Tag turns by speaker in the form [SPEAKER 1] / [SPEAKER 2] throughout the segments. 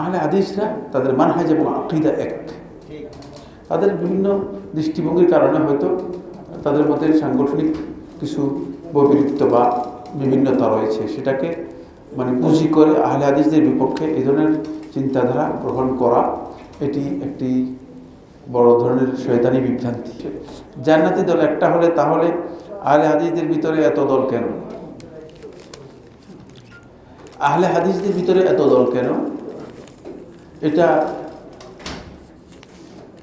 [SPEAKER 1] আহলে আদিসরা তাদের মানহাজ এবং আকিদা এক। তাদের বিভিন্ন দৃষ্টিভঙ্গির কারণে হয়তো তাদের মধ্যে সাংগঠনিক কিছু বৈপরীত্য বা বিভিন্নতা রয়েছে, সেটাকে মানে পুঁজি করে আহলে হাদিসদের বিপক্ষে এই ধরনের চিন্তাধারা গ্রহণ করা, এটি একটি বড় ধরনের শয়তানি বিভ্রান্তি। জান্নাতি দল একটা হলে তাহলে আহলে হাদিসদের ভিতরে এত দল কেন? আহলে হাদিসদের ভিতরে এত দল কেন? এটা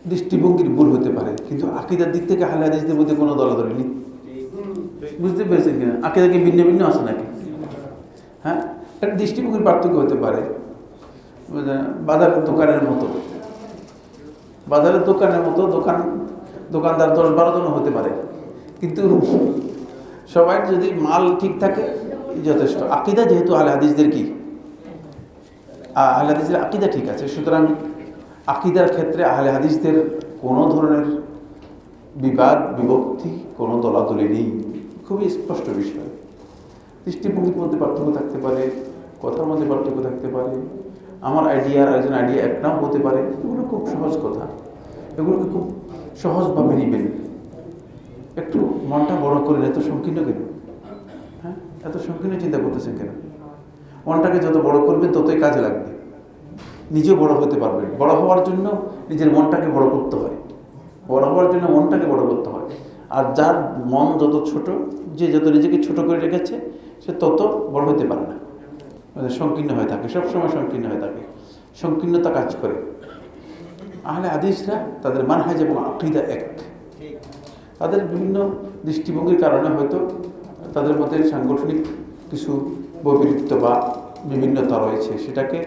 [SPEAKER 1] দৃষ্টিভঙ্গির ভুল হতে পারে। কিন্তু আকিদার দিক থেকে আহলে হাদিসদের মধ্যে কোনো দলাদলি নেই। বুঝতে পেরেছেন কিনা? আকিদা কি ভিন্ন ভিন্ন আছে নাকি? হ্যাঁ? একটা দৃষ্টিভঙ্গির পার্থক্য হতে পারে। বুঝলেন? বাজারের দোকানের মতো। বাজারের দোকানের মতো দোকান, দোকানদার দশ বারো জন হতে পারে। কিন্তু সবাই যদি মাল ঠিক থাকে, যথেষ্ট। আকিদা যেহেতু আহলে হাদিসদের কি? আহলে হাদিসদের আকিদা ঠিক আছে, সুতরাং আকিদার ক্ষেত্রে আহলে হাদিসদের কোনো ধরনের বিবাদ, বিভক্তি, কোনো দলাদলি নেই। খুবই স্পষ্ট বিষয়। দৃষ্টিভঙ্গির মধ্যে পার্থক্য থাকতে পারে, কথার মধ্যে পার্থক্য থাকতে পারে, আমার আইডিয়া আর একজন আইডিয়া এক নাও হতে পারে, এগুলো খুব সহজ কথা। এগুলোকে খুব সহজভাবে নেবেন। একটু মনটা বড় করে, এত সংকীর্ণ কেন? হ্যাঁ? এত সংকীর্ণ চিন্তা করতেছেন কেন? মনটাকে যত বড় করবেন ততই কাজে লাগবে। নিজেও বড় হতে পারবেন। বড় হওয়ার জন্য নিজের মনটাকে বড় করতে হয়। বড় হওয়ার জন্য মনটাকে বড় করতে হয়। আর যার মন যত ছোট, যে যত নিজেকে ছোট করে রেখেছে, সে তত বড় হতে পারে না। মানে সংকীর্ণ হয়ে থাকে, সবসময় সংকীর্ণ হয়ে থাকে। সংকীর্ণতা কাজ করে। আহলে আদিসরা তাদের মানহাজ এবং আকিদা এক। তাদের বিভিন্ন দৃষ্টিভঙ্গির কারণে হয়তো তাদের মধ্যে সাংগঠনিক কিছু বৈপরীত্য বা বিভিন্নতা রয়েছে, সেটাকে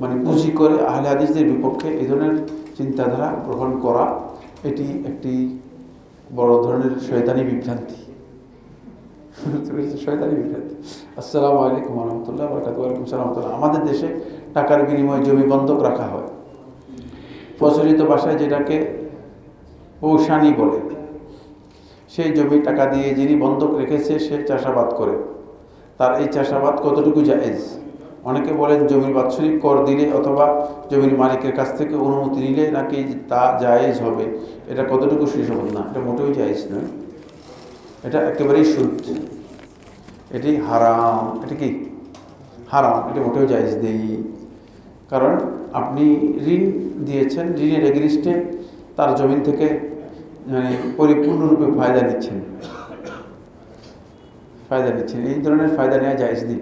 [SPEAKER 1] মানে পুঁজি করে আহলে হাদিসদের বিপক্ষে এই ধরনের চিন্তাধারা গ্রহণ করা, এটি একটি বড় ধরনের শয়তানি বিভ্রান্তি। শয়তানি বিভ্রান্তি। আসসালামু আলাইকুম রহমতুল্লাহ বরকাত ওয়ালাইকুম সালাম রহমতুল্লাহ। আমাদের দেশে টাকার বিনিময়ে জমি বন্ধক রাখা হয়। প্রচলিত ভাষায় যেটাকে পৌষানি বলে। সেই জমি টাকা দিয়ে যিনি বন্ধক রেখেছে, সে চাষাবাদ করে। তার এই চাষাবাদ কতটুকু জায়েজ? অনেকে বলেন জমির বাৎসরিক কর দিলে অথবা জমির মালিকের কাছ থেকে অনুমতি নিলে নাকি তা জায়েজ হবে। এটা কতটুকু সুসম্মত না, এটা মোটেও জায়েজ নয়। এটা একেবারেই সুদ এটি হারাম। এটা কি? হারাম। এটা মোটেও জায়েজ নেই। কারণ আপনি ঋণ দিয়েছেন, ঋণের এগেনিস্টে তার জমিন থেকে মানে পরিপূর্ণরূপে ফায়দা নিচ্ছেন। ফায়দা নিচ্ছেন। এই ধরনের ফায়দা নেওয়া জায়জ দিন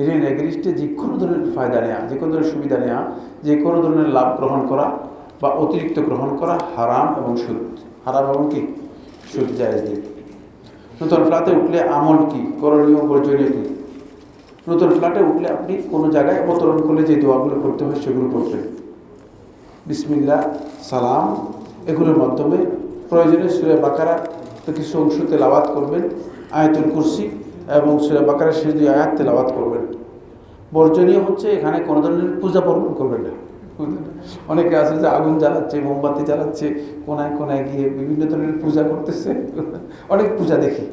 [SPEAKER 1] ঋণের এগেনিস্টে যে কোনো ধরনের ফায়দা নেওয়া যে কোনো ধরনের সুবিধা নেওয়া যে কোনো ধরনের লাভ গ্রহণ করা বা অতিরিক্ত গ্রহণ করা হারাম এবং সুদ হারাম এবং কি? সুদ জায়জ দিন নতুন ফ্ল্যাটে উঠলে আমল কি? করণীয় বর্জনীয় কি? নতুন ফ্ল্যাটে উঠলে আপনি কোনো জায়গায় অবতরণ করলে যে দোয়াগুলো করতে হয় সেগুলো করবেন বিসমিল্লা সালাম, এগুলোর মাধ্যমে প্রয়োজনে সুরে বাকারা কিছু অংশ তেলাওয়াত করবেন। আয়াতুল কুরসি এবং সুরে বাকারা শেষ দুই আয়াত তেলাওয়াত করবেন। বর্জনীয় হচ্ছে এখানে কোনো ধরনের পূজা পার্বণ করবেন না। অনেকে আছে যে আগুন জ্বালাচ্ছে, মোমবাতি জ্বালাচ্ছে, কোনায় কোনায় গিয়ে বিভিন্ন ধরনের পূজা করতেছে। অনেক পূজা দেখি।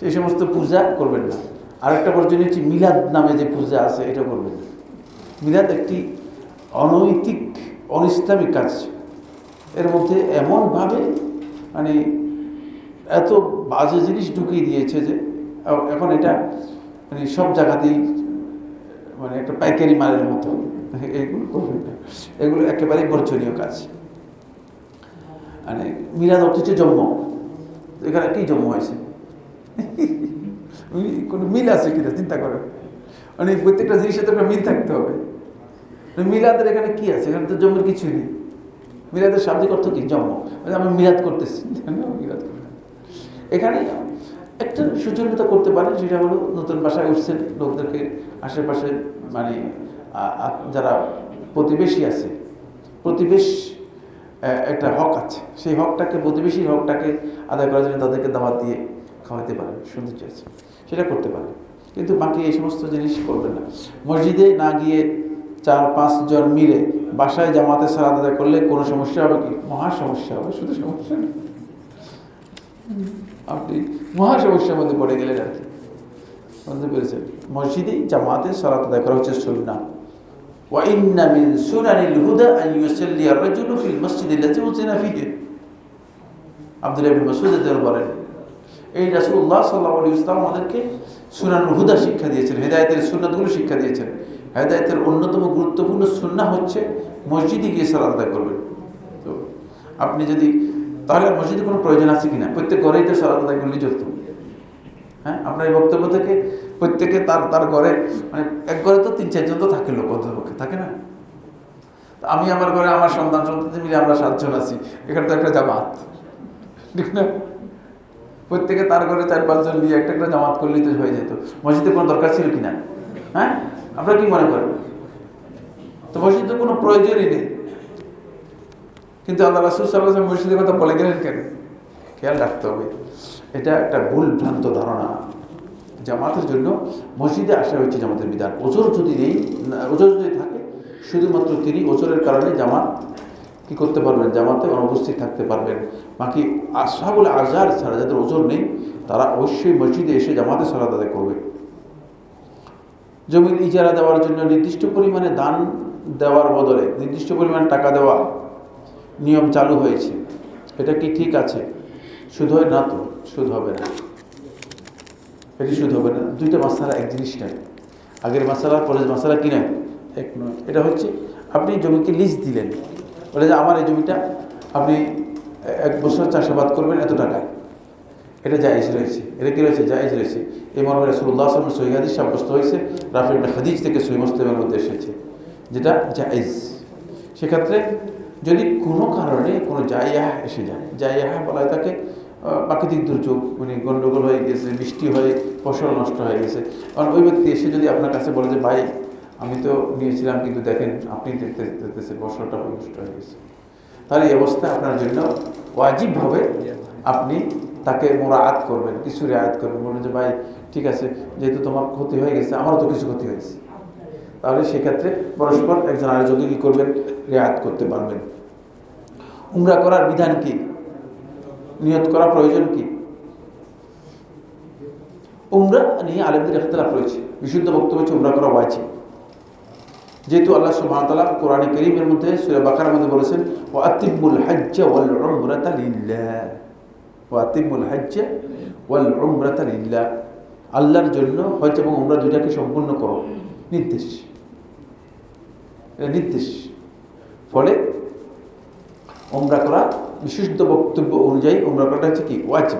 [SPEAKER 1] সেই সমস্ত পূজা করবেন না। আরেকটা বর্জনীয় হচ্ছে মিলাদ নামে যে পূজা আছে, এটা করবেন না। মিলাদ একটি অনৈতিক অনিসলামিক কাজ। এর মধ্যে এমনভাবে মানে এত বাজে জিনিস ঢুকিয়ে দিয়েছে যে এখন এটা মানে সব জায়গাতেই মানে একটা পাইকারি মালের মতো। এগুলো করবেন না। এগুলো একেবারেই বর্জনীয় কাজ। মানে মিলাদ অর্থ হচ্ছে জন্ম এখানে কি জন্ম হয়েছে? কোনো মিল আছে কিনা? চিন্তা করেন মানে প্রত্যেকটা জিনিসের তো একটা মিল থাকতে হবে। মিলাদের এখানে কি আছে? এখানে তো জন্মের কিছুই নেই। মিলাদের শাব্দিক অর্থ কি? জন্ম মানে আমরা মিলাদ করতেছি। মিলাদ করি না। এখানে একটা সুচরিতা করতে পারেন সেটা হলো নতুন বাসায় উঠছেন লোকদেরকে আশেপাশে মানে যারা প্রতিবেশী আছে। প্রতিবেশ একটা হক আছে। সেই হকটাকে প্রতিবেশীর হকটাকে আদায় করার জন্য তাদেরকে দাওয়াত দিয়ে খাওয়াতে পারেন, সুন্দর চাইছে সেটা করতে পারেন। কিন্তু বাকি এই সমস্ত জিনিস করবেন না। মসজিদে না গিয়ে চার, পাঁচ জন মিলে বাসায় জামাতে সারা আদায় করলে কোনো সমস্যা হবে কি? মহা সমস্যা হবে, শুধু সমস্যা না আপনি মহা সমস্যার মধ্যে পড়ে গেলেন আর কি বুঝতে পেরেছেন মসজিদেই জামাতে সালাত আদায় করা হচ্ছে সুন্না وإن من سنن الهدى أن يصلي الرجل في المسجد الذي أذن فيه আব্দুল্লাহ ইবনে মাসউদ রাদিয়াল্লাহু বলেন এই রাসূলুল্লাহ সাল্লাল্লাহু আলাইহি ওয়াসাল্লাম আমাদেরকে সুনানুল হুদা শিক্ষা দিয়েছেন হেদায়েতের সুন্নাতগুলো শিক্ষা দিয়েছেন হেদায়েতের অন্যতম গুরুত্বপূর্ণ সুন্নাহ হচ্ছে মসজিদে গিয়ে সালাত আদায় করবেন তো আপনি যদি তাহলে মসজিদে কোনো প্রয়োজন আছে কিনা প্রত্যেক ঘরেই তো সালাত আদায় করলেই চলতো। হ্যাঁ আপনার এই বক্তব্য থেকে প্রত্যেকে তার তার ঘরে মানে এক ঘরে তো তিন, চারজন তো থাকে লোক অন্তপক্ষে থাকে না? আমি আমার ঘরে আমার সন্তান, সন্ততি মিলে আমরা সাতজন আছি, এখানে তো একটা জামাত, ঠিক না? প্রত্যেকে তার ঘরে চার, পাঁচজন নিয়ে একটা একটা জামাত করলেই তো হয়ে যেত। মসজিদে কোনো দরকার ছিল কিনা হ্যাঁ আপনারা কি মনে করেন? তো মসজিদে কোনো প্রয়োজনই নেই। কিন্তু আল্লাহ রাসুল সাল্লাহ মসজিদের কথা বলে গেলেন কেন? খেয়াল রাখতে হবে। এটা একটা ভুল ভ্রান্ত ধারণা। জামাতের জন্য মসজিদে আসা হয়েছে জামাতের বিধান। ওজোর যদি নেই ওজোর যদি থাকে, শুধুমাত্র তিনি ওজোরের কারণে জামাত কি করতে পারবেন? জামাতে অনুপস্থিত থাকতে পারবেন। বাকি আশাবুল আজার ছাড়া যাদের ওজোর নেই, তারা অবশ্যই মসজিদে এসে জামাতে সালাদ আদায় করবে। জমির ইজারা দেওয়ার জন্য নির্দিষ্ট পরিমাণে দান দেওয়ার বদলে, নির্দিষ্ট পরিমাণ টাকা দেওয়া নিয়ম চালু হয়েছে। এটা কি ঠিক আছে? শুধু হয় না তো সুদ হবে না। এটি সুদ হবে না, দুইটা মশালা এক জিনিস নয়। আগের মশালা পরের মশালা কি এক নয়। এটা হচ্ছে, আপনি জমিকে লিজ দিলেন। বলে যে আমার এই জমিটা আপনি এক বছর চাষাবাদ করবেন এত টাকায়। এটা জায়েজ রয়েছে। এটা কি রয়েছে? জায়েজ রয়েছে। এই মর্মে রসুল্লাহ আসলামের সহি হাদিস সাব্যস্ত হয়েছে। রাফি ইবনে হাদিস থেকে সহি মুসলিমের মধ্যে এসেছে। যেটা জায়েজ। সেক্ষেত্রে যদি কোনো কারণে কোনো জাইয়া এসে যায় জাইয়া বলা হয় তাকে প্রাকৃতিক দুর্যোগ মানে গণ্ডগোল হয়ে গেছে, বৃষ্টি হয়ে, ফসল নষ্ট হয়ে গেছে। কারণ ওই ব্যক্তি এসে যদি আপনার কাছে বলে যে, ভাই, আমি তো নিয়েছিলাম, কিন্তু দেখেন আপনি দেখতে দেখতেছে ফসলটা নষ্ট হয়ে গেছে। তাহলে এই অবস্থায় আপনার জন্য ওয়াজিবভাবে আপনি তাকে মোরায়াত করবেন, কিছু রেয়াত করবেন। বলবেন যে, ভাই, ঠিক আছে, যেহেতু তোমার ক্ষতি হয়ে গেছে, আমারও তো কিছু ক্ষতি হয়েছে। তাহলে সেক্ষেত্রে পরস্পর একজন আরেকজনকে কি করবেন? রেয়াত করতে পারবেন। উমরা করার বিধান কি? নিয়ত করা প্রয়োজন কি? উমরা নিয়ে আলেমদের ইখতলাফ রয়েছে। বিশুদ্ধ বক্তব্য হচ্ছে উমরা করা ওয়াজিব। যেহেতু আল্লাহ সুবহানাহু কোরআনে করিমের মধ্যে, সূরা বাকারার মধ্যে বলেছেন, ওয়া আতিমুল হজ্জ ওয়াল উমরাতা লিল্লাহ। ওয়া আতিমুল হজ্জ ওয়াল উমরাতা লিল্লাহ। আল্লাহর জন্য হজ এবং উমরা দুইটাকে সম্পূর্ণ করো। নির্দেশ। নির্দেশ। ফলে ওমরা করা বিশুদ্ধ বক্তব্য অনুযায়ী ওমরা করাটা হচ্ছে কি? ওয়াজিব।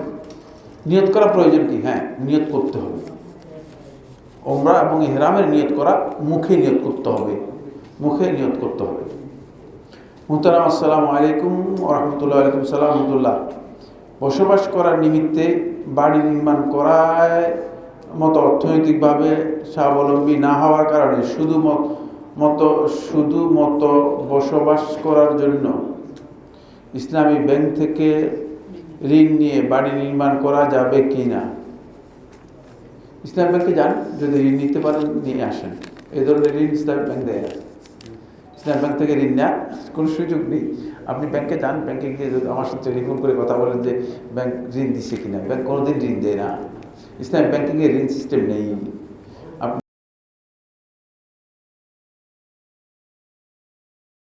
[SPEAKER 1] নিয়ত করা প্রয়োজন কি? হ্যাঁ নিয়ত করতে হবে। ওমরা এবং ইহরামের নিয়ত করা মুখে নিয়ত করতে হবে। মুখে নিয়ত করতে হবে। মুহতারাম, আসসালামু আলাইকুম রহমতুল্লাহ আলাইকুম সালাম রহমতুল্লাহ বসবাস করার নিমিত্তে বাড়ি নির্মাণ করায় মতো অর্থনৈতিকভাবে স্বাবলম্বী না হওয়ার কারণে শুধু মত- শুধু মতো বসবাস করার জন্য ইসলামী ব্যাংক থেকে ঋণ নিয়ে বাড়ি নির্মাণ করা যাবে কি না? ইসলাম ব্যাংকে যান, যদি ঋণ নিতে পারেন, নিয়ে আসেন। এই ধরনের ঋণ ইসলাম ব্যাংক দেয় ইসলাম ব্যাংক থেকে ঋণ নেওয়া কোনো সুযোগ নেই। আপনি ব্যাংকে যান, ব্যাংকে গিয়ে যদি আমার সাথে টেলিফোন করে কথা বলেন যে ব্যাংক ঋণ দিচ্ছে কিনা, ব্যাংক কোনোদিন ঋণ দেয় না। ইসলাম ব্যাংকিংয়ে ঋণ সিস্টেম নেই।